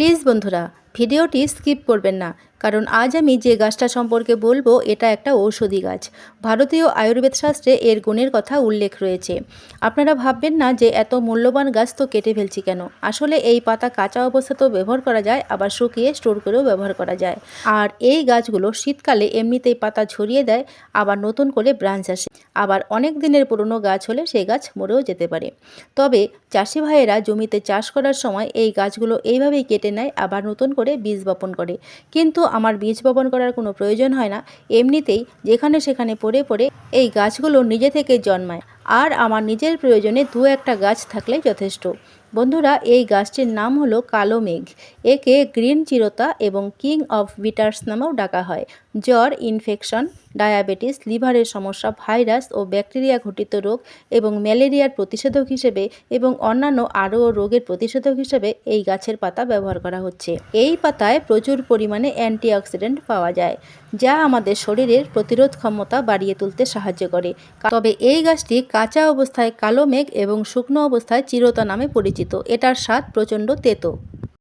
Please বন্ধুরা ভিডিওটি skip করবেন না, কারণ আজ আমি যে গাছটা সম্পর্কে বলব এটা একটা ঔষধি গাছ। ভারতীয় আয়ুর্বেদ শাস্ত্রে এর গুণের কথা উল্লেখ রয়েছে। আপনারা ভাববেন না যে এত মূল্যবান গাছ তো কেটে ফেলছি কেন? আসলে এই পাতা কাঁচা অবস্থাতেও ব্যবহার করা যায়, আবার শুকিয়ে স্টোর করেও ব্যবহার করা যায়। আর এই গাছগুলো শীতকালে এমনিতেই পাতা ছড়িয়ে দেয়, আবার নতুন করে ব্রাঞ্চ আসে। আবার অনেক দিনের পুরনো গাছ হলে সেই গাছ মরেও যেতে পারে। তবে চাষি ভাইয়েরা জমিতে চাষ করার সময় এই গাছগুলো এইভাবেই কেটে নেয়, আবার নতুন করে বীজ বপন করে। কিন্তু আমার বীজ বপন করার কোনো প্রয়োজন হয় না। এমনিতেই যেখানে সেখানে পড়ে পড়ে এই গাছগুলো নিজে থেকে জন্মায়। আর আমার নিজের প্রয়োজনে দু একটা গাছ থাকলে যথেষ্ট। বন্ধুরা, এই গাছটির নাম হলো কালো মেঘ। একে গ্রিন চিরতা এবং কিং অফ বিটার্স নামেও ডাকা হয়। জ্বর, ইনফেকশন, ডায়াবেটিস, লিভারের সমস্যা, ভাইরাস ও ব্যাকটেরিয়া ঘটিত রোগ এবং ম্যালেরিয়ার প্রতিষেধক হিসেবে এবং অন্যান্য আরও রোগের প্রতিষেধক হিসেবে এই গাছের পাতা ব্যবহার করা হচ্ছে। এই পাতায় প্রচুর পরিমাণে অ্যান্টিঅক্সিডেন্ট পাওয়া যায়, যা আমাদের শরীরের প্রতিরোধ ক্ষমতা বাড়িয়ে তুলতে সাহায্য করে। তবে এই গাছটি কাঁচা অবস্থায় কালো মেঘ এবং শুকনো অবস্থায় চিরতা নামে পরিচিত। এটার স্বাদ প্রচণ্ড তেতো।